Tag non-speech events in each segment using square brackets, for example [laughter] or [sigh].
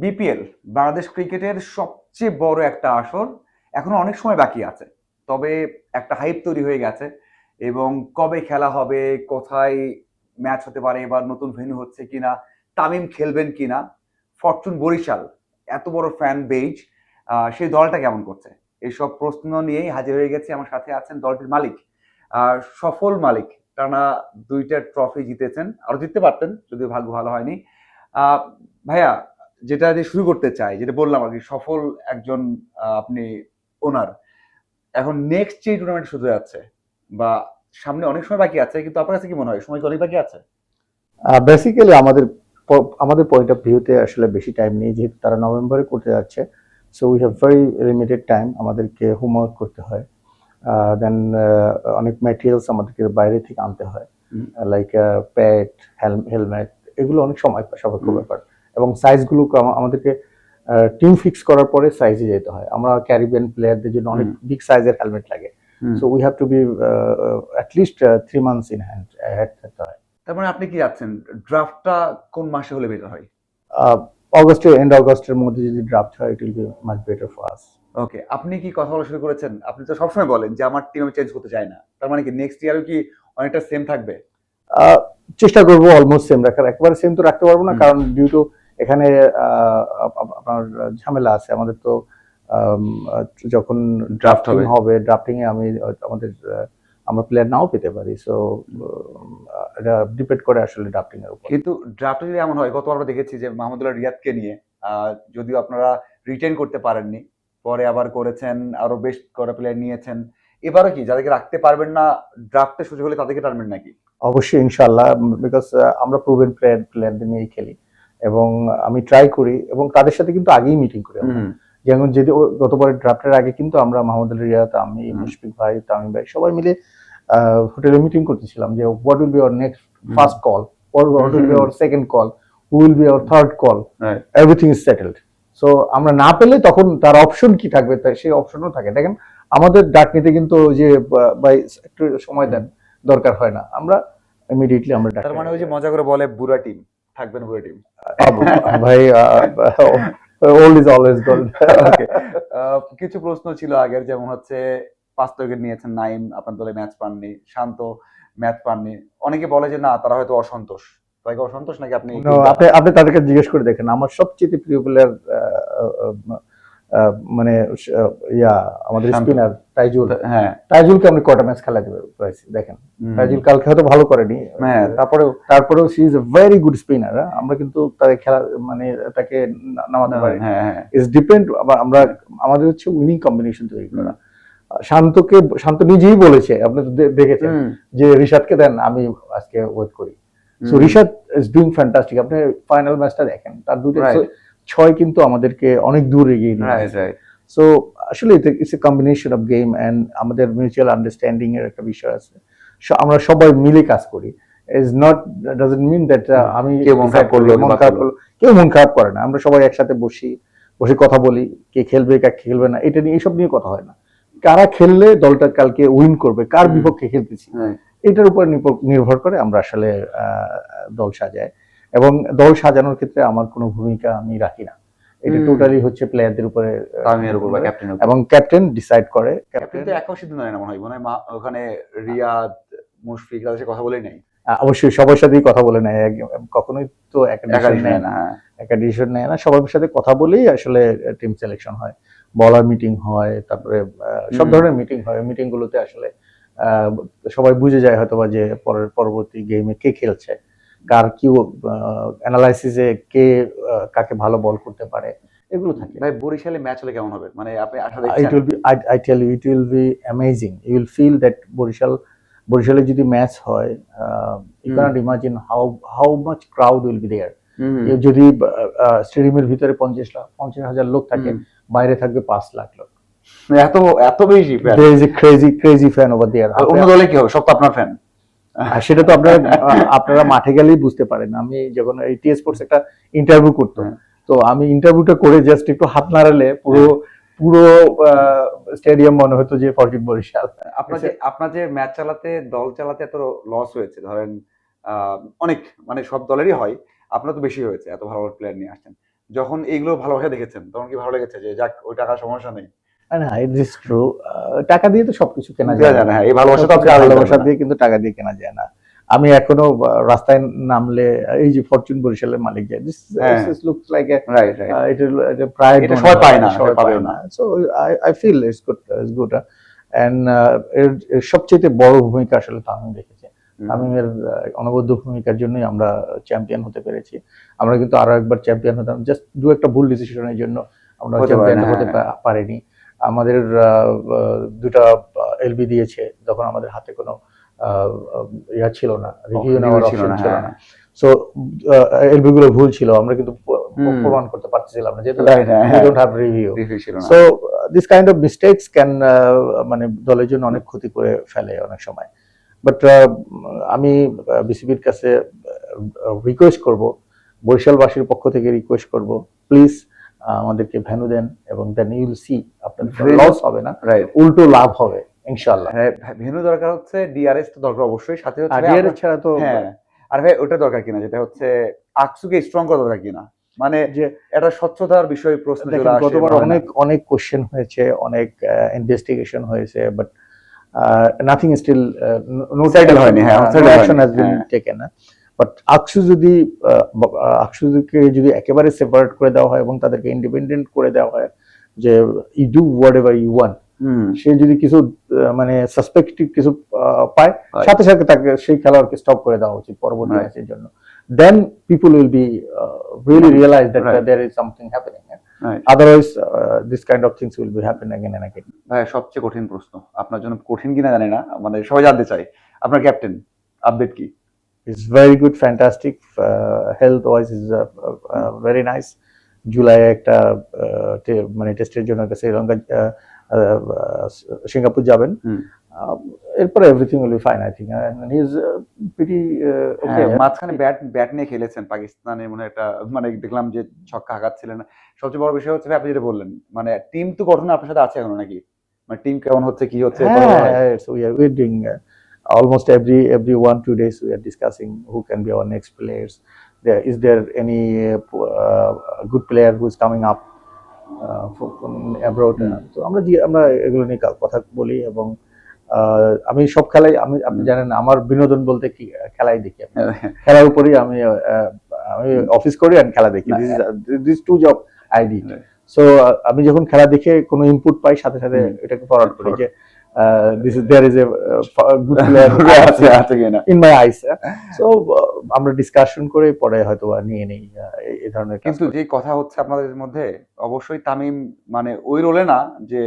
BPL Bangladesh ক্রিকেটের সবচেয়ে বড় একটা আসর এখনও অনেক সময় বাকি আছে। তবে একটা হাইপ তৈরি হয়ে গেছে এবং কবে খেলা হবে, কোথায় ম্যাচ হতে পারে এবার নতুন ভেন্যু হচ্ছে কিনা, তামিম খেলবেন কিনা, ফরচুন বরিশাল, এত বড় ফ্যান বেজ সেই দলটা কেমন করছে? এইসব প্রশ্ন নিয়েই হাজির হয়ে গেছে, আমার সাথে আছেন দলটির মালিক। সফল মালিক, টানা দুইটা ট্রফি জিতেছেন, আরও জিততে পারতেন, যদিও ভাগ্য ভালো হয়নি। ভাইয়া যেটা দিয়ে শুরু করতে চাই যেটা বললাম আর কি সফল একজন আপনি ওনার এখন নেক্সট যে টুর্নামেন্ট শুরু যাচ্ছে বা সামনে অনেক সময় বাকি আছে কিন্তু আপনার কাছে কি মনে হয়? সময় অনেক বাকি আছে? বেসিক্যালি আমাদের আমাদের পয়েন্ট অফ ভিউতে আসলে বেশি টাইম নেই যেহেতু তারা নভেম্বরে করতে যাচ্ছে। So we have very limited time আমাদেরকে হোমওয়ার্ক করতে হয়। দেন অনেক ম্যাটেরিয়ালস আমাদেরকে বাইরে থেকে আনতে হয়। লাইক প্যাড হেলমেট এগুলো অনেক সময় সাপেক্ষ। ব্যাপার। এবং সাইজগুলো আমাদেরকে টিম ফিক্স করার পরে সাইজে যেতে হয়। আমরা ক্যারিবিয়ান প্লেয়ারদের জন্য অনেক বিগ সাইজের হেলমেট লাগে। So we have to be at least three months in hand had থাকতে হয়। তার মানে আপনি কি যাচ্ছেন? ড্রাফটটা কোন মাসে হলে বেটার হয়? অগস্টের এন্ড অগস্টের মধ্যে যদি ড্রাফট হয় it will be much better for us okay আপনি কি কথা বলা শুরু করেছেন? আপনি তো সবসময় বলেন যে আমার টিম আমি চেঞ্জ করতে চাই না। তার মানে কি নেক্সট ইয়ারও কি অনেকটা সেম থাকবে? চেষ্টা করব অলমোস্ট সেম রাখার। একবারে সেম তো রাখতে পারব না কারণ ডিউ টু এখানে আপনার ঝামেলা আছে। আমাদের তো যখন ড্রাফটিং হবে। ড্রাফটিং এ আমি আমাদের আমরা প্লেয়ার নাও পেতে পারি। সো এটা ডিপেন্ড করে আসলে ড্রাফটিং এর উপর। কিন্তু ড্রাফটিং এমন হয় গত আমরা দেখেছি যে মাহমুদুল্লাহ রিয়াদকে নিয়ে আহ, যদিও আপনারা রিটেন করতে পারেননি পরে আবার করেছেন আরও বেশ করা প্লেয়ার নিয়েছেন। এবারও কি যাদেরকে রাখতে পারবেন না ড্রাফটে সুযোগ হলে তাদেরকে টানবেন নাকি? অবশ্যই ইনশাল্লাহ বিকজ আমরা প্রুভেন প্লেয়ার প্লেয়ারদের নিয়েই খেলি। এবং আমি ট্রাই করি এবং তাদের সাথে কিন্তু আগেই মিটিং করি যেমন যদি গতবারের ড্রাফটের আগে কিন্তু আমরা মাহমুদ আলী রিয়াদ আমি মুশফিক ভাই তামিম ভাই সবাই মিলে হোটেলে মিটিং করতেছিলাম যে what will be our next first call what will be. Our second call who will be our third call. Everything is settled so আমরা না পেলে তখন তার অপশন কি থাকবে? তাই সেই অপশনও থাকে। দেখেন আমাদের ডাক নিতে কিন্তু যে বা- ভাই একটু সময় দেন দরকার হয় না। আমরা ইমিডিয়েটলি আমরা ডাক তার মানে ওই যে মজা করে বলে বুড়া টিম। থাকবেন বুড়া টিম ভাই old is always gold okay কিছু প্রশ্ন ছিল আগের যেমন হচ্ছে পাঁচ উইকেট নিয়েছেন নাইম আপনার দলে ম্যাচ পাননি। শান্ত ম্যাচ পাননি। অনেকে বলে যে না তারা হয়তো অসন্তোষ। তাই অসন্তোষ নাকি আপনি আপনি আপনি তাদেরকে জিজ্ঞেস করে দেখেন। আমার সবচেয়ে প্রিয় প্লেয়ার মানে ইয়া আমাদের। স্পিনার তাইজুল। হ্যাঁ। তাইজুলকে আমি কটা ম্যাচ খেলাতে পারছি দেখেন। হুম। তাইজুল কালকে হয়তো ভালো করেনি। হ্যাঁ তারপরেও তারপরেও she is a very good spinner আমরা কিন্তু তাকে খেলা মানে তাকে নামাতে পারি। হ্যাঁ হ্যাঁ। ইটস ডিপেন্ড আমরা আমাদের হচ্ছে উইনিং কম্বিনেশন তৈরি করা। শান্তকে শান্ত নিজেই বলেছে আপনি তো দেখেছেন যে রিশাদকে দেন আমি আজকে ওয়েট করি। So. Rishad is doing fantastic আপনি ফাইনাল ম্যাচটা দেখেন। তার দুটো. ছয় কিন্তু আমাদেরকে অনেক দূর এগিয়ে নিয়ে. সো আসলে it's a combination of game and আমাদের মিউচুয়াল আন্ডারস্ট্যান্ডিং এর একটা বিষয় আছে। আমরা সবাই মিলে কাজ করি। Is not doesn't mean that আমি কেউ মন খারাপ করল, মন খারাপ করল। করল। কেউ মন খারাপ করে না। আমরা সবাই একসাথে বসি বসে কথা বলি কে খেলবে কে খেলবে না। এটা নিয়ে এইসব নিয়ে কথা হয় না। কারা খেললে দলটা কালকে উইন করবে কার বিপক্ষে খেলতেছি এটার উপর নির্ভর- নির্ভর করে আমরা আসলে আহ, দল সাজাই। এবং দল সাজানোর ক্ষেত্রে আমার কোনো ভূমিকা আমি রাখি না। এটা টোটালি হচ্ছে প্লেয়ারদের উপরে তামিমের উপর বা ক্যাপ্টেনের এবং ক্যাপ্টেন ডিসাইড করে। ক্যাপ্টেন তো একাও সিদ্ধান্ত নেয় না মনে হয়। মনে হয় ওখানে রিয়াদ মুশফিক তাদের কথা বলেই নাই। অবশ্যই সবার সাথেই কথা বলে নেয়। কখনোই তো একটা ডিসিশন নেয় না। হ্যাঁ। একটা ডিসিশন নেয় না। সবার সাথে কথা বলেই আসলে টিম সিলেকশন হয়। বলার মিটিং হয় তারপরে সব ধরনের মিটিং হয়। মিটিং গুলোতে আসলে আহ, সবাই বুঝে যায় হয়তো বা যে পরের পরবর্তী গেমে কে খেলছে। কার কি অ্যানালাইসিসে কে কাকে ভালো বল করতে পারে এগুলো থাকে। ভাই বরিশালে ম্যাচ হলে কেমন হবে? মানে আপনি আশা দেখছেন? Will be I, I tell you it will be amazing. You will feel that Barishal বরিশালে যদি ম্যাচ হয় uh, you hmm. How crowd will be there. Hmm, এ যদি স্টেডিয়ামের ভিতরে পঞ্চাশ লাখ পঞ্চাশ হাজার লোক থাকে বাইরে থাকবে পাঁচ লাখ লোক। এত এত বেশি। Crazy crazy fan over there আর অন্য দলে কি হবে? সব তো আপনার ফ্যান আর সেটা তো আপনারা [laughs] আপনারা মাঠে গেলেই বুঝতে পারেন। আমি যখন এই টি স্পোর্টস একটা ইন্টারভিউ করতাম হ্যাঁ। তো আমি ইন্টারভিউটা করে জাস্ট একটু হাত নাড়ালে পুরো পুরো স্টেডিয়াম মনে হতো যে ফরচুন বরিশাল। আপনার যে আপনার যে ম্যাচ চালাতে দল চালাতে এত লস হয়েছে ধরেন আহ, অনেক মানে সব দলেরই হয় আপনার তো বেশি হয়েছে এত ভালো ভালো প্লেয়ার নিয়ে আসছেন। যখন এইগুলো ভালোবাসা দেখেছেন তখন কি ভালো লেগেছে যে যাক ওই টাকার সমস্যা নেই? না ইট ইজ ট্রু টাকা দিয়ে তো সবকিছু কেনা যায়। না, হ্যাঁ, এই ভালোবাসা তো ভালোবাসা দিয়ে কিন্তু টাকা দিয়ে কেনা যায় না। আমি এখনও রাস্তায় নামলে এই যে ফরচুন বরিশালের মালিক যায় দিস হ্যাঁ। লুকস লাইক রাইট রাইট এটা এটা প্রায় এটা সবাই পায় না, সবাই সবাই না। So I I feel it's good it's good and এর এর সবচেয়ে বড় ভূমিকা আসলে তামিম রেখেছে। তামিমের অনবদ্য ভূমিকার জন্যই আমরা চ্যাম্পিয়ন হতে পেরেছি। আমরা কিন্তু আরও একবার চ্যাম্পিয়ন হতাম। জাস্ট দু একটা ভুল ডিসিশনের জন্য আমরা চ্যাম্পিয়ন হতে হ্যাঁ। পারিনি। আমাদের দুটা এলবি দিয়েছে যখন আমাদের হাতে কোনো ইয়া ছিল না রিভিউ নেওয়ার অপশন ছিল হ্যাঁ। না। সো এলবি গুলো ভুল ছিল আমরা কিন্তু প্রমাণ করতে পারছিলাম না যেহেতু হ্যাঁ, হ্যাঁ। Don't have review so this kind of mistakes can মানে দলের জন্য অনেক ক্ষতি করে ফেলে অনেক সময়। বাট আমি বিসিবির কাছে রিকোয়েস্ট করব বরিশালবাসীর পক্ষ থেকে রিকোয়েস্ট করব প্লিজ আমাদেরকে ভ্যানু দেন এবং দেন ইউল সি আপনার লস হবে না। উল্টো লাভ হবে ইনশাআল্লাহ। হ্যাঁ ভেনু দরকার হচ্ছে ডিআরএস তো দরকার অবশ্যই সাথে হচ্ছে ডিআরএস ছাড়া তো হ্যাঁ। আর ভাই ওটা দরকার কিনা যেটা হচ্ছে আকসুকে স্ট্রং করা দরকার কিনা? মানে যে এটা স্বচ্ছতার বিষয়ে প্রশ্ন চলে আসে গতবার অনেক অনেক কোশ্চেন হয়েছে অনেক ইনভেস্টিগেশন হয়েছে but nothing still no Settle হয়নি, হ্যাঁ, action has been. Taken but ACSU যদি আকসুকে যদি একেবারে সেপারেট করে দেওয়া হয় এবং তাদেরকে ইন্ডিপেন্ডেন্ট করে দেওয়া হয় যে you do whatever you want say যদি কিছু মানে সাসপেক্টিভ কিছু পায়। সাথে সাথে তাকে সেই খেলোয়াড়কে স্টপ করে দেওয়া উচিত পরবর্তী ম্যাচের জন্য। Then people will be really realize that there is something happening. Otherwise this kind of things will be happen again and again ভাই সবচেয়ে কঠিন প্রশ্ন। আপনার জন্য কঠিন কিনা জানি না মানে সবাই জানতে চাই আপনার ক্যাপ্টেন আপডেট কি? It's very good fantastic health wise is very nice July একটা uh, মানে টেস্টের জন্য একটা শ্রীলঙ্কা uh, uh, সিঙ্গাপুর যাবেন। Um, এরপরে everything will be fine I think he is pretty okay মাঝখানে ব্যাট ব্যাট নিয়ে খেলেছেন পাকিস্তানে মনে একটা মানে দেখলাম যে ছক্কা আঘাতছিলেন সবচেয়ে বড় বিষয় হচ্ছে আপনি যেটা বললেন মানে টিম তো গঠন আপনার সাথে আছে এখনও নাকি? মানে টিম কেমন হচ্ছে কি হচ্ছে হয়? We are doing uh, almost every every one two days we are discussing who can be our next players. There is there any uh, uh, good player who is coming up uh? হুম। তো আমরা আমরা এগুলো নিয়ে কথা বলি এবং আমি সব খেলাই আমি আপনি জানেন আমার বিনোদন বলতে কি খেলাই দেখি হ্যাঁ, খেলার উপরেই আমি আমি অফিস করি আর খেলা দেখি দিস টু জব. সো আমি যখন খেলা দেখে কোনো ইনপুট পাই সাথে সাথে এটাকে ফরওয়ার্ড করি যে this is there is a good player আছে আছে কিনা ইন মাই আইস সো আমরা ডিসকাশন করে পরে হয়তো নিয়ে নেই আহ, এই- ধরনের কিন্তু। যে কথা হচ্ছে আপনাদের মধ্যে অবশ্যই তামিম মানে ওই রোলে না যে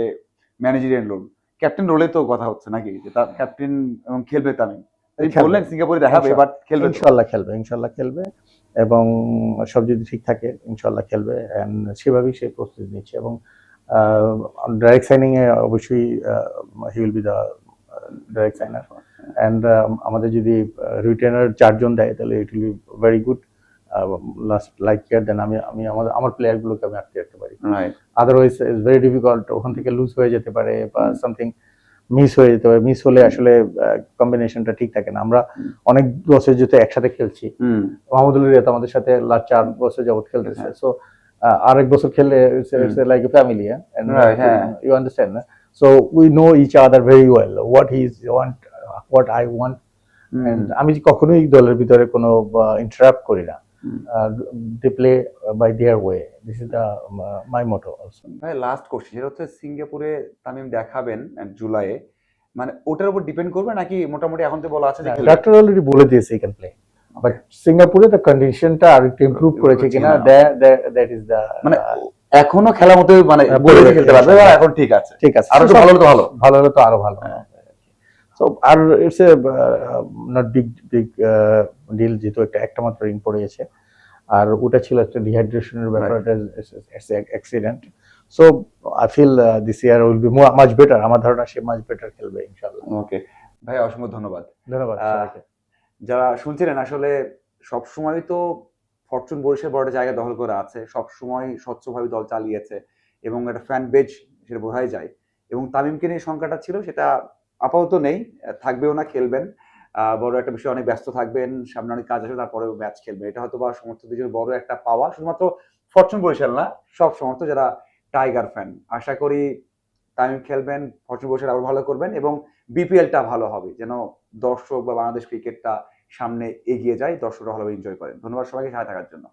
ম্যানেজারিয়াল রোল ক্যাপ্টেন রোলে তো কথা হচ্ছে নাকি যে তার ক্যাপ্টেন এবং খেলবে তামিম। বললেন সিঙ্গাপুরে দেখাবে। বাট খেলবে। ইনশাল্লাহ খেলবে ইনশাল্লাহ খেলবে এবং সব যদি ঠিক থাকে ইনশাল্লাহ খেলবে সেভাবেই সে প্রস্তুতি নিচ্ছে এবং ডাইরেক্ট সাইনিং এ অবশ্যই he will be the direct signer and আমাদের যদি রিটেনার চারজন দেয় তাহলে it will be very good last like year then আমি আমি আমাদের আমার প্লেয়ারগুলোকে আমি আটকে রাখতে পারি. আদারওয়াইজ ইজ ভেরি ডিফিকাল্ট ওখান থেকে লুজ হয়ে যেতে পারে বা সামথিং মিস হয়ে যেতে পারে। মিস হলে আসলে কম্বিনেশনটা ঠিক থাকে না। আমরা অনেক বছর যেহেতু একসাথে খেলছি। হুম। মাহমুদুল রিয়াত আমাদের সাথে লাস্ট চার বছর যাবত খেলতেছে। হ্যাঁ। সো আরেক বছর খেললে লাইক এ ফ্যামিলি হ্যাঁ। You understand so we know each other very well what he is want what I want আমি কখনোই দলের ভিতরে কোনো ইন্টারাপ্ট করি না। They play by their way this is the my motto also ভাই last question সেটা হচ্ছে সিঙ্গাপুরে তামিম দেখাবেন জুলাইয়ে। মানে ওটার উপর ডিপেন্ড করবে নাকি মোটামুটি এখন তো বলা আছে যে ডাক্তার অলরেডি বলে দিয়েছে ক্যান প্লে বাট সিঙ্গাপুরে দ্য কন্ডিশনটা আর একটু ইমপ্রুভ করেছে কিনা। দ্যাট ইজ দ্য মানে এখনও খেলার মতো মানে হ্যাঁ, বলে খেলতে পারবে এখন ঠিক আছে? ঠিক আছে। আরও ভালো হলে তো ভালো। ভালো হলে তো আরও ভালো। হ্যাঁ। So R it's a not big big deal যেহেতু একটা একটা মাত্র রিং পড়েছে আর ওটা ছিল একটা ডিহাইড্রেশনের ব্যাপার accident so I feel this year will be much better আমার ধারণা সে মাচ বেটার খেলবে ইনশাআল্লাহ। ওকে ভাই অসংখ্য ধন্যবাদ। ধন্যবাদ যারা শুনছিলেন, আসলে সব সময় তো ফরচুন বরিশাল বড় জায়গা দখল করে আছে সব সময় স্বচ্ছভাবে দল চালিয়েছে এবং একটা ফ্যান বেজ সেটা বোঝাই যায়। এবং তামিমকে নিয়ে সংখ্যাটা ছিল, সেটা আপাতত নেই, থাকবেও না, খেলবেন। বড় একটা বিষয়ে অনেক ব্যস্ত থাকবেন, সামনে অনেক কাজ আসবে তারপরে ম্যাচ খেলবে এটা হয়তো বা সমর্থকদের জন্য বড় একটা পাওয়া, শুধুমাত্র ফরচুন বরিশাল না, সব সমর্থ যারা টাইগার ফ্যান আশা করি তামিম খেলবেন, ফরচুন বরিশাল আরও ভালো করবেন এবং বিপিএলটা ভালো হবে, যেন দর্শক বা বাংলাদেশ ক্রিকেটটা সামনে এগিয়ে যায়, দর্শকরা ভালোভাবে এনজয় করেন। ধন্যবাদ সবাইকে, সাথে থাকার জন্য।